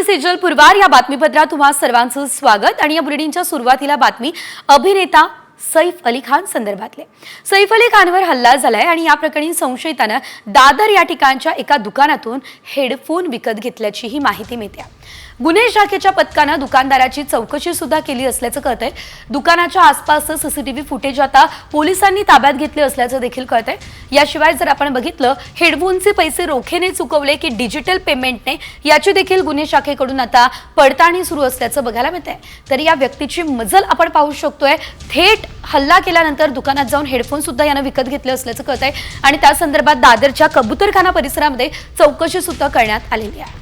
मी सेजल पुरवार या बातमीपत्रात तुम्हा सर्वांचं स्वागत आणि या बुलेटिनच्या सुरुवातीला बातमी अभिनेता सैफ अली खान संदर्भातले. सैफ अली खानवर हल्ला झालाय आणि या प्रकरणी संशयितानं दादर या ठिकाणच्या एका दुकानातून हेडफोन विकत घेतल्याची ही माहिती मिळते. गुन्हे शाखेच्या पथकानं दुकानदाराची चौकशी सुद्धा केली असल्याचं कळतंय. दुकानाच्या आसपासचं सीसीटीव्ही फुटेज आता पोलिसांनी ताब्यात घेतले असल्याचं देखील कळतंय. याशिवाय जर आपण बघितलं हेडफोनचे पैसे रोखेने चुकवले की डिजिटल पेमेंटने याची देखील गुन्हे शाखेकडून आता पडताळणी सुरू असल्याचं बघायला मिळतंय. तर या व्यक्तीची मजल आपण पाहू शकतोय. थेट हल्ला केल्यानंतर दुकानात जाऊन हेडफोन सुद्धा यानं विकत घेतले असल्याचं कळतंय. आणि त्या संदर्भात दादरच्या कबुतरखाना परिसरामध्ये चौकशी सुद्धा करण्यात आलेली आहे.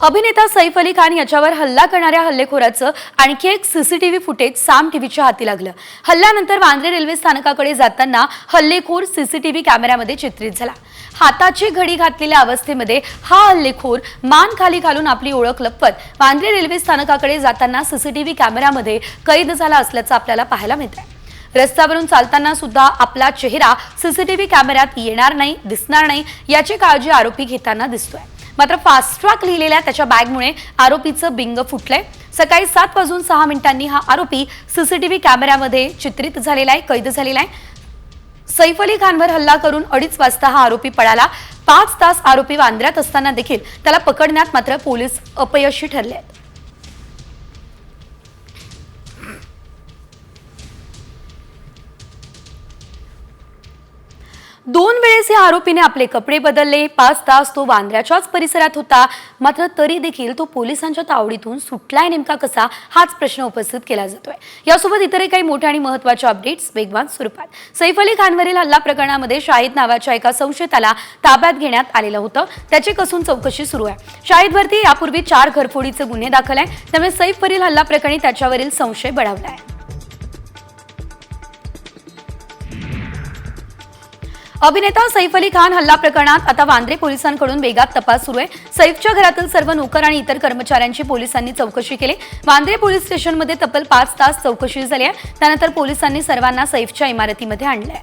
अभिनेता सैफ अली खान याच्यावर हल्ला करणाऱ्या हल्लेखोराचं आणखी एक सीसीटीव्ही फुटेज साम टीव्हीच्या हाती लागलं. हल्ल्यानंतर वांद्रे रेल्वे स्थानकाकडे जाताना हल्लेखोर सीसीटीव्ही कॅमेऱ्यामध्ये चित्रित झाला. हाताची घडी घातलेल्या अवस्थेमध्ये हा हल्लेखोर मान खाली घालून आपली ओळख लपवत वांद्रे रेल्वे स्थानकाकडे जाताना सीसीटीव्ही कॅमेऱ्यामध्ये कैद झाला असल्याचं आपल्याला पाहायला मिळतंय. रस्त्यावरून चालताना सुद्धा आपला चेहरा सीसीटीव्ही कॅमेऱ्यात येणार नाही दिसणार नाही याची काळजी आरोपी घेताना दिसतोय. मात्र फास्ट ट्रॅक लिहिलेल्या त्याच्या बॅगमुळे आरोपीचं बिंग फुटलंय. सकाळी सात वाजून सहा मिनिटांनी हा आरोपी सीसीटीव्ही कॅमेऱ्यामध्ये चित्रित झालेला आहे कैद झालेला आहे. सैफ अली खानवर हल्ला करून अडीच वाजता हा आरोपी पळाला. पाच तास आरोपी वांद्र्यात असताना देखील त्याला पकडण्यात मात्र पोलीस अपयशी ठरले आहेत. दोन वेळेस या आरोपीने आपले कपडे बदलले पाच तास तो वांद्र्याच्याच परिसरात होता. मात्र तरी देखील तो पोलिसांच्या तावडीतून सुटलाय नेमका कसा हाच प्रश्न उपस्थित केला जातोय. यासोबत इतरही काही मोठ्या आणि महत्त्वाच्या अपडेट्स वेगवान स्वरूपात. सैफ अली खानवरील हल्ला प्रकरणामध्ये शाहिद नावाच्या एका संशयिताला ताब्यात घेण्यात आलेलं होतं. त्याची कसून चौकशी सुरू आहे. शाहिदवरती यापूर्वी चार घरफोडीचे गुन्हे दाखल आहे त्यामुळे सैफवरील हल्ला प्रकरणी त्याच्यावरील संशय बळावला आहे. अभिनेता सैफ अली खान हल्ला प्रकरणात आता वांद्रे पोलिसांकडून वेगात तपास सुरू आहे. सैफच्या घरातील सर्व नोकर आणि इतर कर्मचाऱ्यांची पोलिसांनी चौकशी केली. वांद्रे पोलीस स्टेशनमध्ये तब्बल पाच तास चौकशी झाली आहे. त्यानंतर पोलिसांनी सर्वांना सैफच्या इमारतीमध्ये आणलंय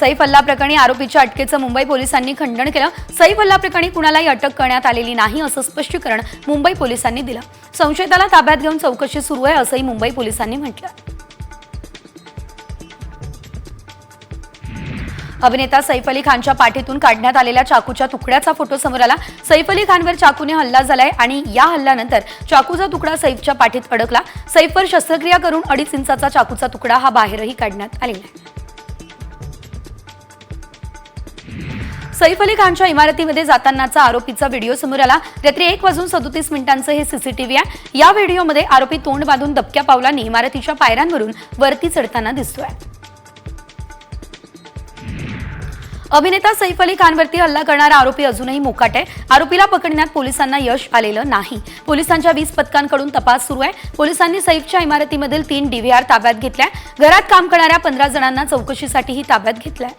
सैफ हल्ला प्रकरणी आरोपीच्या अटकेचं मुंबई पोलिसांनी खंडन केलं. सैफ हल्ला प्रकरणी कुणालाही अटक करण्यात आलेली नाही असं स्पष्टीकरण मुंबई पोलिसांनी दिलं. संशयिताला ताब्यात घेऊन चौकशी सुरू आहे असंही मुंबई पोलिसांनी म्हटलं अभिनेता सैफ अली खानच्या पाठीतून काढण्यात आलेल्या चाकूच्या तुकड्याचा फोटो समोर आला. सैफ अली खानवर चाकूने हल्ला झालाय आणि या हल्ल्यानंतर चाकूचा तुकडा सैफच्या पाठीत अडकला. सैफवर शस्त्रक्रिया करून अडीच इंचाचा चाकूचा तुकडा हा बाहेरही काढण्यात आलेला आहे. सैफ अली खानच्या इमारतीमध्ये जातानाचा आरोपीचा व्हिडिओ समोर आला. रात्री एक वाजून सदोतीस मिनिटांचं हे सीसीटीव्ही आहे. या व्हिडिओमध्ये आरोपी तोंड बांधून दबक्या पावलांनी इमारतीच्या पायऱ्यांवरून वरती चढताना दिसतोय. अभिनेता सैफ अली खानवरती हल्ला करणारा आरोपी अजूनही मोकाट आहे. आरोपीला पकडण्यात पोलिसांना यश आलेलं नाही. पोलिसांच्या वीस पथकांकडून तपास सुरू आहे. पोलिसांनी सैफच्या इमारतीमधील तीन डीव्हीआर ताब्यात घेतल्या घरात काम करणाऱ्या पंधरा जणांना चौकशीसाठीही ताब्यात घेतलाय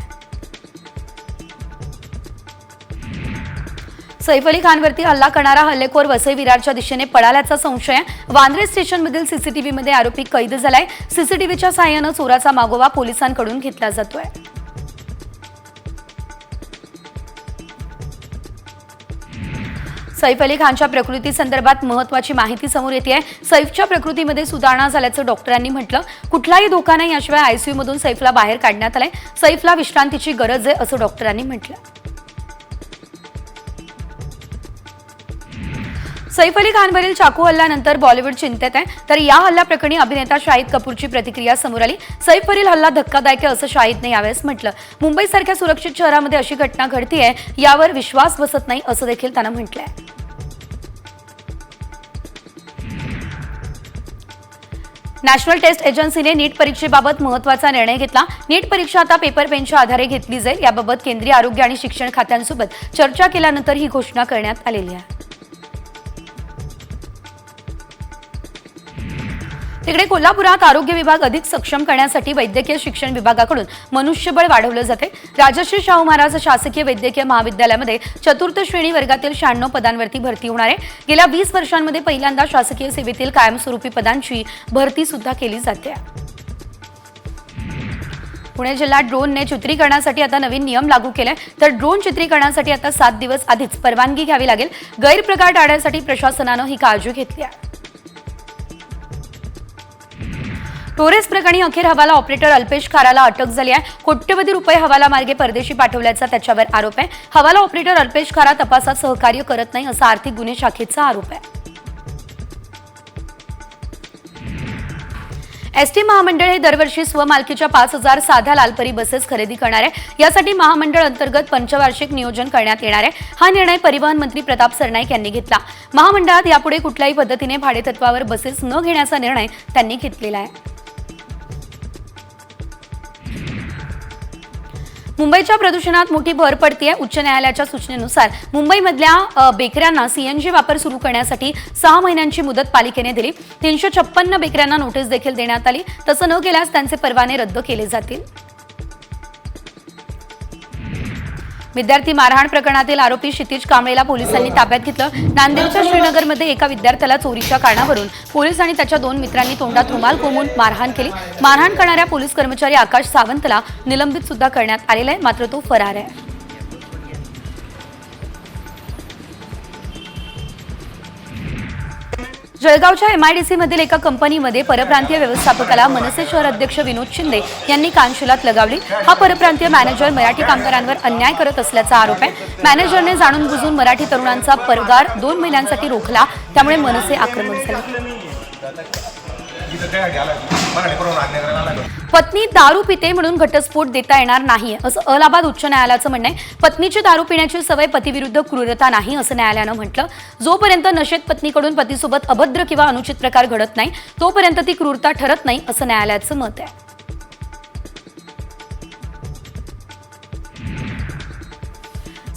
सैफ अली खानवरती हल्ला करणारा हल्लेखोर वसई विरारच्या दिशेने पळाल्याचा संशय आहे. वांद्रे स्टेशनमधील सीसीटीव्हीमध्ये आरोपी कैद झालाय. सीसीटीव्हीच्या सहाय्यानं चोराचा मागोवा पोलिसांकडून घेतला जातोय. सैफ अली खानच्या प्रकृती संदर्भात महत्वाची माहिती समोर येते आहे. सैफच्या प्रकृतीमध्ये सुधारणा झाल्याचं डॉक्टरांनी म्हटलं. कुठलाही धोका नाही याशिवाय आयसीयू मधून सैफला बाहेर काढण्यात आलंय. सैफला विश्रांतीची गरज आहे असं डॉक्टरांनी म्हटलं. सैफ अली खानवरील चाकू हल्ल्यानंतर बॉलिवूड चिंतेत आहे. तर या हल्ला प्रकरणी अभिनेता शाहिद कपूरची प्रतिक्रिया समोर आली. सैफवरील हल्ला धक्कादायक आहे असं शाहिदने यावेळेस म्हटलं. मुंबईसारख्या सुरक्षित शहरामध्ये अशी घटना घडतीये यावर विश्वास बसत नाही असं देखील त्यानं म्हटलंय. नॅशनल टेस्ट एजन्सीने नीट परीक्षेबाबत महत्त्वाचा निर्णय घेतला. नीट परीक्षा आता पेपर पेनच्या आधारे घेतली जाईल. याबाबत केंद्रीय आरोग्य आणि शिक्षण खात्यांसोबत चर्चा केल्यानंतर ही घोषणा करण्यात आलेली आहे. तिकडे कोल्हापुरात आरोग्य विभाग अधिक सक्षम करण्यासाठी वैद्यकीय शिक्षण विभागाकडून मनुष्यबळ वाढवलं जाते. राजश्री शाहू महाराज शासकीय वैद्यकीय महाविद्यालयामध्ये चतुर्थ श्रेणी वर्गातील शहाण्णव पदांवरती भरती होणार आहे. गेल्या वीस वर्षांमध्ये पहिल्यांदा शासकीय सेवेतील कायमस्वरूपी पदांची भरती सुद्धा केली जाते. पुणे जिल्ह्यात ड्रोनने चित्रीकरणासाठी आता नवीन नियम लागू केले. तर ड्रोन चित्रीकरणासाठी आता सात दिवस आधीच परवानगी घ्यावी लागेल. गैरप्रकार टाळण्यासाठी प्रशासनानं ही काळजी घेतली आहे. टोरेस प्रकरणी अखेर हवाला ऑपरेटर अल्पेश खाराला अटक झाली आहे. कोट्यवधी रुपये हवाला मार्गे परदेशी पाठवल्याचा त्याच्यावर आरोप आहे. हवाला ऑपरेटर अल्पेश खारा तपासात सहकार्य करत नाही असा आर्थिक गुन्हे शाखेचा आरोप आहे. एस टी महामंडळ हे दरवर्षी स्वमालकीच्या पाच हजार साध्या लालपरी बसेस खरेदी करणार आहे. यासाठी महामंडळ अंतर्गत पंचवार्षिक नियोजन करण्यात येणार आहे. हा निर्णय परिवहन मंत्री प्रताप सरनाईक यांनी घेतला. महामंडळात यापुढे कुठल्याही पद्धतीने भाडेतत्वावर बसेस न घेण्याचा निर्णय त्यांनी घेतलेला आहे. मुंबईच्या प्रदूषणात मोठी भर पडतीये उच्च न्यायालयाच्या सूचनेनुसार. मुंबईमधल्या बेकऱ्यांना सीएनजी वापर सुरू करण्यासाठी सहा महिन्यांची मुदत पालिकेने दिली. तीनशे छप्पन्न बेकऱ्यांना नोटीस देखील देण्यात आली. तसं न केल्यास त्यांचे परवाने रद्द केले जातील. विद्यार्थी मारहाण प्रकरणातील आरोपी क्षितिज कांबळेला पोलिसांनी ताब्यात घेतलं. नांदेडच्या श्रीनगरमध्ये एका विद्यार्थ्याला चोरीच्या कारणावरून पोलीस आणि त्याच्या दोन मित्रांनी तोंडात रुमाल कोंबून मारहाण केली. मारहाण करणाऱ्या पोलीस कर्मचारी आकाश सावंतला निलंबित सुद्धा करण्यात आलेला आहे मात्र तो फरार आहे. जळगावच्या एमआयडीसी मधील एका कंपनीमध्ये परप्रांतीय व्यवस्थापकाला मनसे शहर अध्यक्ष विनोद शिंदे यांनी कानशिलात लगावली. हा परप्रांतीय मॅनेजर मराठी कामगारांवर अन्याय करत असल्याचा आरोप आहे. मॅनेजरने जाणून बुजून मराठी तरुणांचा पगार दोन महिन्यांसाठी रोखला त्यामुळे मनसे आक्रमक झाले. पत्नी दारू पिते म्हणून घटस्फोट देता येणार नाही. असं अलाहाबाद उच्च न्यायालयाचं म्हणणं आहे. पत्नीची दारू पिण्याची सवय पतीविरुद्ध क्रूरता नाही असं न्यायालयानं म्हटलं. जोपर्यंत नशेत पत्नीकडून पतीसोबत अभद्र किंवा अनुचित प्रकार घडत नाही तोपर्यंत ती क्रूरता ठरत नाही असं न्यायालयाचं मत आहे.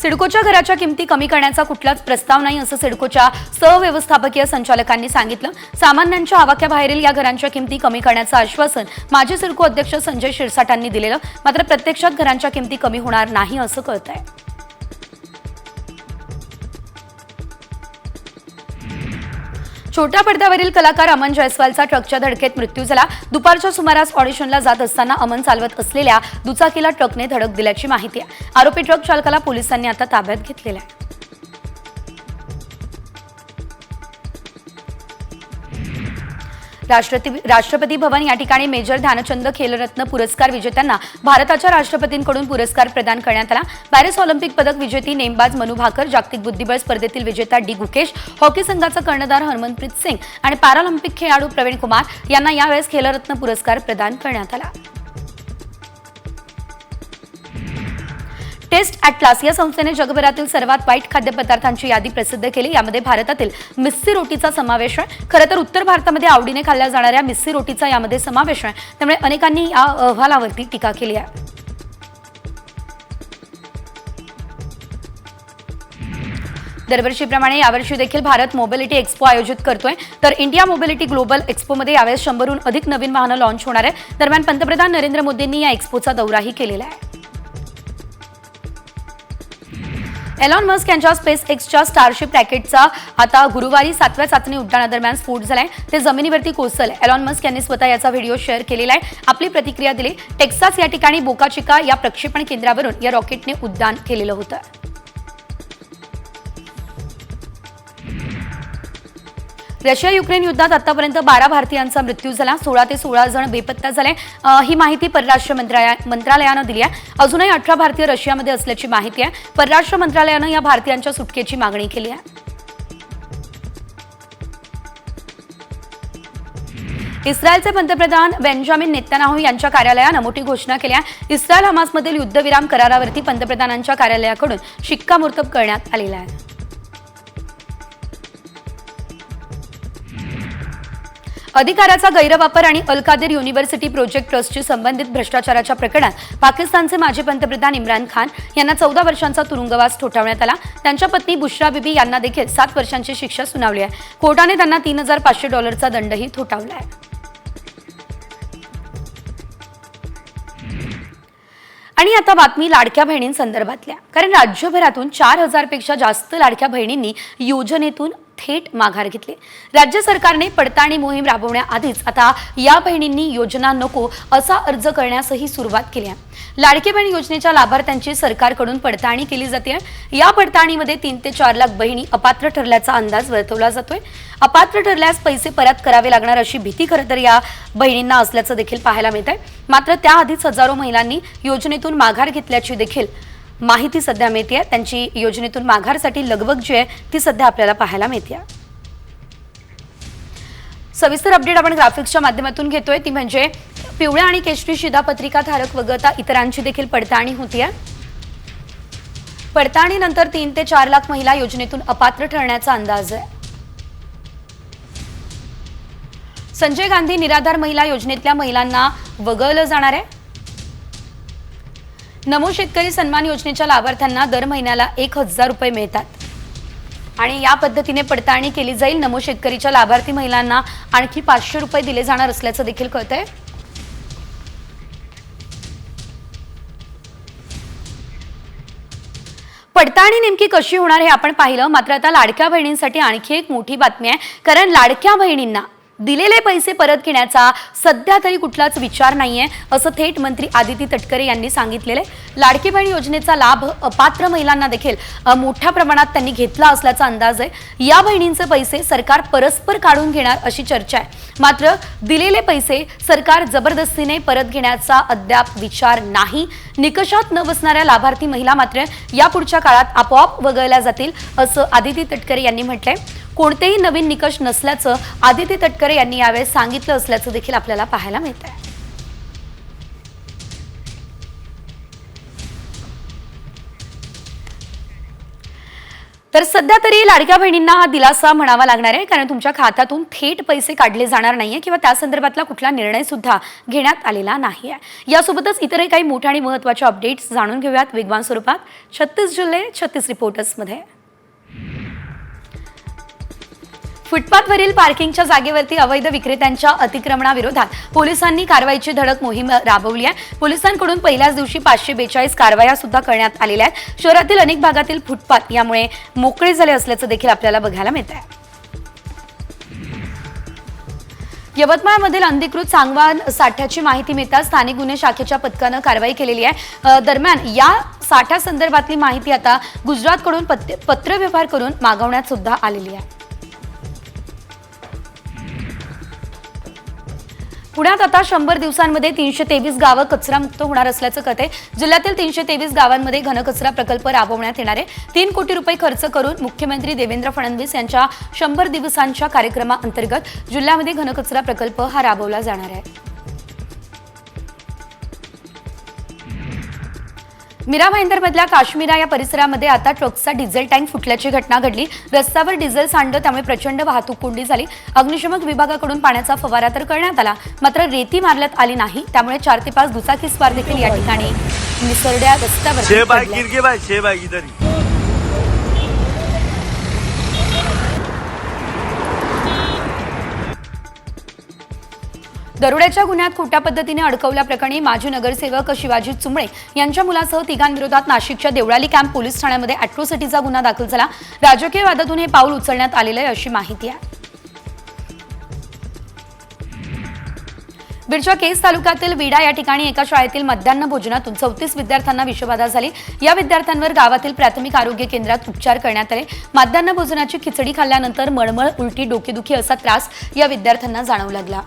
सिडकोच्या घराच्या किमती कमी करण्याचा कुठलाच प्रस्ताव नाही असं सिडकोच्या सहव्यवस्थापकीय संचालकांनी सांगितलं. सामान्यांच्या आवाक्याबाहेरील या घरांच्या किमती कमी करण्याचं आश्वासन माजी सिडको अध्यक्ष संजय शिरसाटांनी दिलेलं मात्र प्रत्यक्षात घरांच्या किमती कमी होणार नाही असं कळत आहे छोट्या पडद्यावरील कलाकार अमन जयस्वालचा ट्रकच्या धडकेत मृत्यू झाला. दुपारच्या सुमारास ऑडिशनला जात असताना अमन चालवत असलेल्या दुचाकीला ट्रकने धडक दिल्याची माहिती आहे. आरोपी ट्रक चालकाला पोलिसांनी आता ताब्यात घेतलेला आहे. राष्ट्रपती भवन या ठिकाणी मेजर ध्यानचंद खेलरत्न पुरस्कार विजेत्यांना भारताच्या राष्ट्रपतींकडून पुरस्कार प्रदान करण्यात आला. पॅरिस ऑलिम्पिक पदक विजेती नेमबाज मनु भाकर जागतिक बुद्धिबळ स्पर्धेतील विजेता डी गुकेश हॉकी संघाचा कर्णधार हरमनप्रीत सिंग आणि पॅरालिम्पिक खेळाडू प्रवीण कुमार यांना यावेळेस खेलरत्न पुरस्कार प्रदान करण्यात आला. टेस्ट ॲटलास या संस्थेने जगभरातील सर्वात वाईट खाद्यपदार्थांची यादी प्रसिद्ध केली. यामध्ये भारतातील मिस्सी रोटीचा समावेश आहे. खरं तर उत्तर भारतामध्ये आवडीने खाल्ल्या जाणाऱ्या मिस्सी रोटीचा यामध्ये समावेश आहे. त्यामुळे अनेकांनी या अहवालावरती टीका केली आहे. दरवर्षीप्रमाणे यावर्षी देखील भारत मोबिलिटी एक्स्पो आयोजित करतोय. तर इंडिया मोबिलिटी ग्लोबल एक्स्पोमध्ये यावेळेस शंभरहून अधिक नवीन वाहनं लॉन्च होणार आहे दरम्यान पंतप्रधान नरेंद्र मोदींनी या एक्स्पोचा दौराही केलेला आहे. एलॉन मस्क यांच्या स्पेस एक्सच्या स्टारशिप रॅकेटचा आता गुरुवारी सातव्या चाचणी उड्डाणादरम्यान स्फोट झालाय. ते जमिनीवरती कोसल एलॉन मस्क यांनी स्वतः याचा व्हिडिओ शेअर केलेला आहे. आपली प्रतिक्रिया दिली टेक्सास या ठिकाणी बोकाचिका या प्रक्षेपण केंद्रावरून या रॉकेटने उड्डाण केलेलं होतं. रशिया युक्रेन युद्धात आतापर्यंत बारा भारतीयांचा मृत्यू झाला. सोळा ते सोळा जण बेपत्ता झाले. ही माहिती परराष्ट्र मंत्रालयानं दिली आहे. अजूनही अठरा भारतीय रशियामध्ये असल्याची माहिती आहे. परराष्ट्र मंत्रालयानं या भारतीयांच्या सुटकेची मागणी केली आहे. इस्रायलचे पंतप्रधान बेंजामिन नेत्यानाहू यांच्या कार्यालयानं मोठी घोषणा केली आहे. इस्रायल हमासमधील युद्धविराम करारावरती पंतप्रधानांच्या कार्यालयाकडून शिक्कामोर्तब करण्यात आलेला आहे. अधिकाराचा गैरवापर आणि अलकादीर युनिव्हर्सिटी प्रोजेक्ट ट्रस्टशी संबंधित भ्रष्टाचाराच्या प्रकरणात पाकिस्तानचे माजी पंतप्रधान इम्रान खान यांना चौदा वर्षांचा तुरुंगवास ठोठावण्यात आला. त्यांच्या पत्नी बुशरा बिबी यांना देखील सात वर्षांची शिक्षा सुनावली आहे. कोर्टाने त्यांना तीन हजार पाचशे डॉलरचा दंडही ठोठावला आहे. आणि आता बातमी लाडक्या बहिणींसंदर्भातल्या. कारण राज्यभरातून चार हजारपेक्षा जास्त लाडक्या बहिणींनी योजनेतून थेट माघार घेतली. राज्य सरकारने पडताळणी मोहीम राबवण्याआधीच आता या बहिणींनी योजना नको असा अर्ज करण्यासही सुरुवात केली आहे. लाडकी बहीण योजनेच्या लाभार्थ्यांची सरकारकडून पडताळणी केली जाते. या पडताळणीमध्ये तीन ते चार लाख बहिणी अपात्र ठरल्याचा अंदाज वर्तवला जातोय. अपात्र ठरल्यास पैसे परत करावे लागणार अशी भीती खरं तर या बहिणींना असल्याचं देखील पाहायला मिळत आहे मात्र त्याआधीच हजारो महिलांनी योजनेतून माघार घेतल्याची देखील माहिती सध्या मिळते त्यांची योजनेतून माघारसाठी लगबग जी आहे ती सध्या आपल्याला पाहायला मिळते सविस्तर अपडेट आपण ग्राफिक्सच्या माध्यमातून घेतोय. ती म्हणजे पिवळ्या आणि केशरी शिधापत्रिका धारक वगळता इतरांची देखील पडताळणी होतीये. पडताळणीनंतर तीन ते चार लाख महिला योजनेतून अपात्र ठरण्याचा अंदाज आहे. संजय गांधी निराधार महिला योजनेतल्या महिलांना वगळलं जाणार आहे. नमो शेतकरी सन्मान योजनेच्या लाभार्थ्यांना दर महिन्याला एक हजार रुपये मिळतात. आणि या पद्धतीने पडताळणी केली जाईल. नमो शेतकरीच्या लाभार्थी महिलांना आणखी पाचशे रुपये दिले जाणार असल्याचं देखील कळतंय. पडताळणी नेमकी कशी होणार हे आपण पाहिलं. मात्र आता लाडक्या बहिणींसाठी आणखी एक मोठी बातमी आहे. कारण लाडक्या बहिणींना दिलेले पैसे परत घेण्याचा सध्या तरी कुठलाच विचार नाहीये असं थेट मंत्री आदिती तटकरे यांनी सांगितलेलं आहे. लाडकी बहीण योजनेचा लाभ अपात्र महिलांना देखील मोठ्या प्रमाणात त्यांनी घेतला असल्याचा अंदाज आहे. या बहिणींचे पैसे सरकार परस्पर काढून घेणार अशी चर्चा आहे. मात्र दिलेले पैसे सरकार जबरदस्तीने परत घेण्याचा अद्याप विचार नाही. निकषात न बसणाऱ्या लाभार्थी महिला मात्र या पुढच्या काळात आपोआप वगळल्या जातील असं आदिती तटकरे यांनी म्हटलंय. कोणतेही नवीन निकष नसल्याचं आदिती तटकरे यांनी यावेळेस सांगितलं असल्याचं देखील आपल्याला पाहायला मिळत आहे तर सध्या तरी लाडक्या बहिणींना हा दिलासा म्हणावा लागणार आहे कारण तुमच्या खात्यातून थेट पैसे काढले जाणार नाहीये किंवा त्या संदर्भातला कुठला निर्णय सुद्धा घेण्यात आलेला नाही आहे यासोबतच इतरही काही मोठ्या आणि महत्त्वाच्या अपडेट्स जाणून घेऊयात वेगवान स्वरूपात. छत्तीस जिल्हे छत्तीस रिपोर्टर्समध्ये फुटपाथवरील पार्किंगच्या जागेवरती अवैध विक्रेत्यांच्या अतिक्रमणाविरोधात पोलिसांनी कारवाईची धडक मोहीम राबवली आहे. पोलिसांकडून पहिल्याच दिवशी पाचशे बेचाळीस कारवाया सुद्धा करण्यात आलेल्या आहेत. शहरातील अनेक भागातील फुटपाथ यामुळे मोकळे झाले असल्याचं देखील आपल्याला बघायला मिळत आहे. यवतमाळमधील अनधिकृत सांगवान साठ्याची माहिती मिळताच स्थानिक गुन्हे शाखेच्या पथकानं कारवाई केलेली आहे. दरम्यान या साठ्या संदर्भातली माहिती आता गुजरातकडून पत्र पत्रव्यवहार करून मागवण्यात सुद्धा आलेली आहे. पुण्यात आता शंभर दिवसांमध्ये तीनशे तेवीस गावं कचरामुक्त होणार असल्याचं कळते जिल्ह्यातील तीनशे तेवीस गावांमध्ये घनकचरा प्रकल्प राबवण्यात येणार आहे. तीन कोटी रुपये खर्च करून मुख्यमंत्री देवेंद्र फडणवीस यांच्या शंभर दिवसांच्या कार्यक्रमाअंतर्गत जिल्ह्यामध्ये घनकचरा प्रकल्प हा राबवला जाणार आहे. मीरा भाईंदरमधल्या काश्मीरा या परिसरामध्ये आता ट्रकचा डिझेल टँक फुटल्याची घटना घडली. रस्त्यावर डिझेल सांडलं त्यामुळे प्रचंड वाहतूक कोंडी झाली. अग्निशमक विभागाकडून पाण्याचा फवारा तर करण्यात आला मात्र रेती मारण्यात आली नाही. त्यामुळे चार ते पाच दुचाकी स्वार देखील या ठिकाणी निसरड्या रस्त्यावर दरोड्याच्या गुन्ह्यात खोट्या पद्धतीने अडकवल्याप्रकरणी माजी नगरसेवक शिवाजी चुमळे यांच्या मुलासह तिघांविरोधात नाशिकच्या देवळाली कॅम्प पोलीस ठाण्यामध्ये अॅट्रोसिटीचा गुन्हा दाखल झाला. राजकीय वादातून हे पाऊल उचलण्यात आलेलं आहे अशी माहिती आहे. बीडच्या केस तालुक्यातील विडा या ठिकाणी एका शाळेतील मध्यान्ह भोजनातून चौतीस विद्यार्थ्यांना विषबाधा झाली. या विद्यार्थ्यांवर गावातील प्राथमिक आरोग्य केंद्रात उपचार करण्यात आले. मध्यान्ह भोजनाची खिचडी खाल्ल्यानंतर मळमळ उलटी डोकेदुखी असा त्रास या विद्यार्थ्यांना जाणवू लागला.